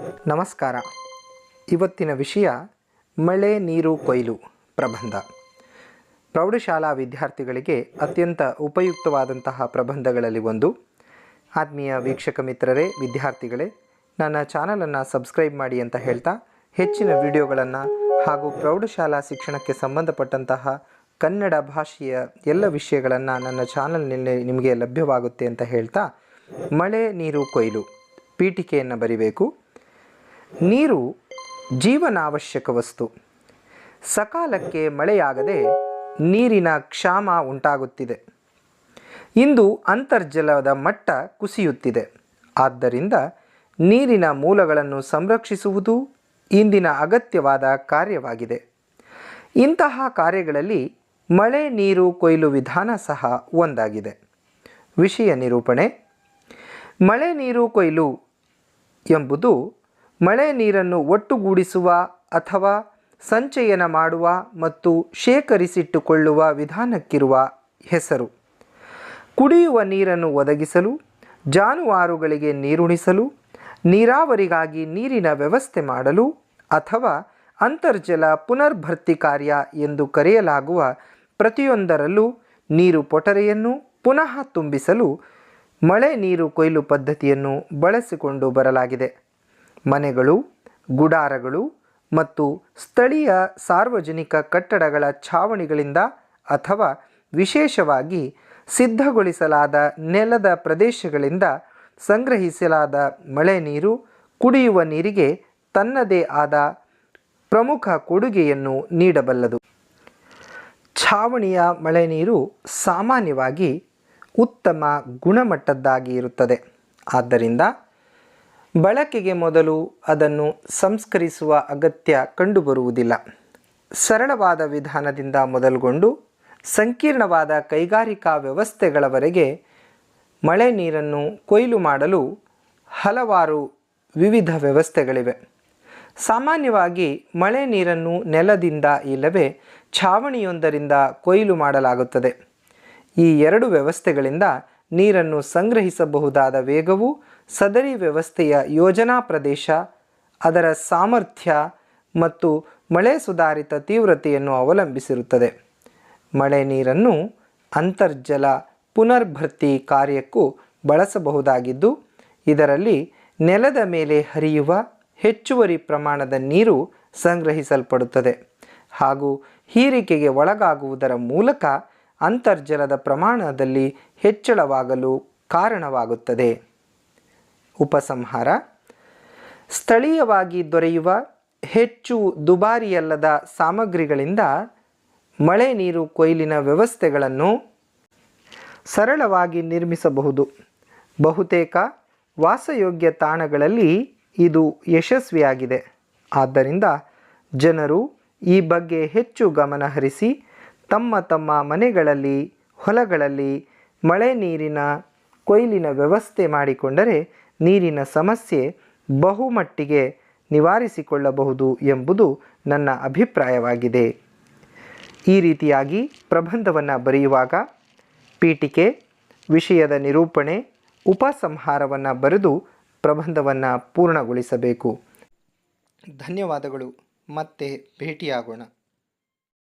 ನಮಸ್ಕಾರ. ಇವತ್ತಿನ ವಿಷಯ ಮಳೆ ನೀರು ಕೊಯ್ಲು ಪ್ರಬಂಧ. ಪ್ರೌಢಶಾಲಾ ವಿದ್ಯಾರ್ಥಿಗಳಿಗೆ ಅತ್ಯಂತ ಉಪಯುಕ್ತವಾದಂತಹ ಪ್ರಬಂಧಗಳಲ್ಲಿ ಒಂದು. ಆತ್ಮೀಯ ವೀಕ್ಷಕ ಮಿತ್ರರೇ, ವಿದ್ಯಾರ್ಥಿಗಳೇ, ನನ್ನ ಚಾನಲನ್ನು ಸಬ್ಸ್ಕ್ರೈಬ್ ಮಾಡಿ ಅಂತ ಹೇಳ್ತಾ ಹೆಚ್ಚಿನ ವಿಡಿಯೋಗಳನ್ನು ಹಾಗೂ ಪ್ರೌಢಶಾಲಾ ಶಿಕ್ಷಣಕ್ಕೆ ಸಂಬಂಧಪಟ್ಟಂತಹ ಕನ್ನಡ ಭಾಷೆಯ ಎಲ್ಲ ವಿಷಯಗಳನ್ನು ನನ್ನ ಚಾನಲ್ನಲ್ಲಿ ನಿಮಗೆ ಲಭ್ಯವಾಗುತ್ತೆ ಅಂತ ಹೇಳ್ತಾ ಮಳೆ ನೀರು ಕೊಯ್ಲು ಪೀಠಿಕೆಯನ್ನು ಬರಿಬೇಕು. ನೀರು ಜೀವನಾವಶ್ಯಕ ವಸ್ತು ಸಕಾಲಕ್ಕೆ ಮಳೆಯಾಗದೆ ನೀರಿನ ಕ್ಷಾಮ ಉಂಟಾಗುತ್ತಿದೆ. ಇಂದು ಅಂತರ್ಜಲದ ಮಟ್ಟ ಕುಸಿಯುತ್ತಿದೆ. ಆದ್ದರಿಂದ ನೀರಿನ ಮೂಲಗಳನ್ನು ಸಂರಕ್ಷಿಸುವುದು ಇಂದಿನ ಅಗತ್ಯವಾದ ಕಾರ್ಯವಾಗಿದೆ. ಇಂತಹ ಕಾರ್ಯಗಳಲ್ಲಿ ಮಳೆ ನೀರು ಕೊಯ್ಲು ವಿಧಾನ ಸಹ ಒಂದಾಗಿದೆ. ವಿಷಯ ನಿರೂಪಣೆ. ಮಳೆ ನೀರು ಕೊಯ್ಲು ಎಂಬುದು ಮಳೆ ನೀರನ್ನು ಒಟ್ಟುಗೂಡಿಸುವ ಅಥವಾ ಸಂಚಯನ ಮಾಡುವ ಮತ್ತು ಶೇಖರಿಸಿಟ್ಟುಕೊಳ್ಳುವ ವಿಧಾನಕ್ಕಿರುವ ಹೆಸರು. ಕುಡಿಯುವ ನೀರನ್ನು ಒದಗಿಸಲು, ಜಾನುವಾರುಗಳಿಗೆ ನೀರುಣಿಸಲು, ನೀರಾವರಿಗಾಗಿ ನೀರಿನ ವ್ಯವಸ್ಥೆ ಮಾಡಲು ಅಥವಾ ಅಂತರ್ಜಲ ಪುನರ್ಭರ್ತಿ ಕಾರ್ಯ ಎಂದು ಕರೆಯಲಾಗುವ ಪ್ರತಿಯೊಂದರಲ್ಲೂ ನೀರು ಪೊಟರೆಯನ್ನು ಪುನಃ ತುಂಬಿಸಲು ಮಳೆ ನೀರು ಕೊಯ್ಲು ಪದ್ಧತಿಯನ್ನು ಬಳಸಿಕೊಂಡು ಬರಲಾಗಿದೆ. ಮನೆಗಳು, ಗುಡಾರಗಳು ಮತ್ತು ಸ್ಥಳೀಯ ಸಾರ್ವಜನಿಕ ಕಟ್ಟಡಗಳ ಛಾವಣಿಗಳಿಂದ ಅಥವಾ ವಿಶೇಷವಾಗಿ ಸಿದ್ಧಗೊಳಿಸಲಾದ ನೆಲದ ಪ್ರದೇಶಗಳಿಂದ ಸಂಗ್ರಹಿಸಲಾದ ಮಳೆ ನೀರು ಕುಡಿಯುವ ನೀರಿಗೆ ತನ್ನದೇ ಆದ ಪ್ರಮುಖ ಕೊಡುಗೆಯನ್ನು ನೀಡಬಲ್ಲದು. ಛಾವಣಿಯ ಮಳೆ ನೀರು ಸಾಮಾನ್ಯವಾಗಿ ಉತ್ತಮ ಗುಣಮಟ್ಟದ್ದಾಗಿ ಇರುತ್ತದೆ. ಆದ್ದರಿಂದ ಬಳಕೆಗೆ ಮೊದಲು ಅದನ್ನು ಸಂಸ್ಕರಿಸುವ ಅಗತ್ಯ ಕಂಡುಬರುವುದಿಲ್ಲ. ಸರಳವಾದ ವಿಧಾನದಿಂದ ಮೊದಲುಗೊಂಡು ಸಂಕೀರ್ಣವಾದ ಕೈಗಾರಿಕಾ ವ್ಯವಸ್ಥೆಗಳವರೆಗೆ ಮಳೆ ನೀರನ್ನು ಕೊಯ್ಲು ಮಾಡಲು ಹಲವಾರು ವಿವಿಧ ವ್ಯವಸ್ಥೆಗಳಿವೆ. ಸಾಮಾನ್ಯವಾಗಿ ಮಳೆ ನೀರನ್ನು ನೆಲದಿಂದ ಇಲ್ಲವೇ ಛಾವಣಿಯೊಂದರಿಂದ ಕೊಯ್ಲು ಮಾಡಲಾಗುತ್ತದೆ. ಈ ಎರಡು ವ್ಯವಸ್ಥೆಗಳಿಂದ ನೀರನ್ನು ಸಂಗ್ರಹಿಸಬಹುದಾದ ವೇಗವು ಸದರಿ ವ್ಯವಸ್ಥೆಯ ಯೋಜನಾ ಪ್ರದೇಶ, ಅದರ ಸಾಮರ್ಥ್ಯ ಮತ್ತು ಮಳೆ ಸುಧಾರಿತ ತೀವ್ರತೆಯನ್ನು ಅವಲಂಬಿಸಿರುತ್ತದೆ. ಮಳೆ ನೀರನ್ನು ಅಂತರ್ಜಲ ಪುನರ್ಭರ್ತಿ ಕಾರ್ಯಕ್ಕೂ ಬಳಸಬಹುದಾಗಿದ್ದು, ಇದರಲ್ಲಿ ನೆಲದ ಮೇಲೆ ಹರಿಯುವ ಹೆಚ್ಚುವರಿ ಪ್ರಮಾಣದ ನೀರು ಸಂಗ್ರಹಿಸಲ್ಪಡುತ್ತದೆ ಹಾಗೂ ಹೀರಿಕೆಗೆ ಒಳಗಾಗುವುದರ ಮೂಲಕ ಅಂತರ್ಜಲದ ಪ್ರಮಾಣದಲ್ಲಿ ಹೆಚ್ಚಳವಾಗಲು ಕಾರಣವಾಗುತ್ತದೆ. ಉಪಸಂಹಾರ. ಸ್ಥಳೀಯವಾಗಿ ದೊರೆಯುವ ಹೆಚ್ಚು ದುಬಾರಿಯಲ್ಲದ ಸಾಮಗ್ರಿಗಳಿಂದ ಮಳೆ ನೀರು ಕೊಯ್ಲಿನ ವ್ಯವಸ್ಥೆಗಳನ್ನು ಸರಳವಾಗಿ ನಿರ್ಮಿಸಬಹುದು. ಬಹುತೇಕ ವಾಸಯೋಗ್ಯ ತಾಣಗಳಲ್ಲಿ ಇದು ಯಶಸ್ವಿಯಾಗಿದೆ. ಆದ್ದರಿಂದ ಜನರು ಈ ಬಗ್ಗೆ ಹೆಚ್ಚು ಗಮನ ಹರಿಸಿ ತಮ್ಮ ತಮ್ಮ ಮನೆಗಳಲ್ಲಿ, ಹೊಲಗಳಲ್ಲಿ ಮಳೆ ನೀರಿನ ಕೊಯ್ಲಿನ ವ್ಯವಸ್ಥೆ ಮಾಡಿಕೊಂಡರೆ ನೀರಿನ ಸಮಸ್ಯೆ ಬಹುಮಟ್ಟಿಗೆ ನಿವಾರಿಸಿಕೊಳ್ಳಬಹುದು ಎಂಬುದು ನನ್ನ ಅಭಿಪ್ರಾಯವಾಗಿದೆ. ಈ ರೀತಿಯಾಗಿ ಪ್ರಬಂಧವನ್ನು ಬರೆಯುವಾಗ ಪೀಠಿಕೆ, ವಿಷಯದ ನಿರೂಪಣೆ, ಉಪಸಂಹಾರವನ್ನು ಬರೆದು ಪ್ರಬಂಧವನ್ನು ಪೂರ್ಣಗೊಳಿಸಬೇಕು. ಧನ್ಯವಾದಗಳು. ಮತ್ತೆ ಭೇಟಿಯಾಗೋಣ.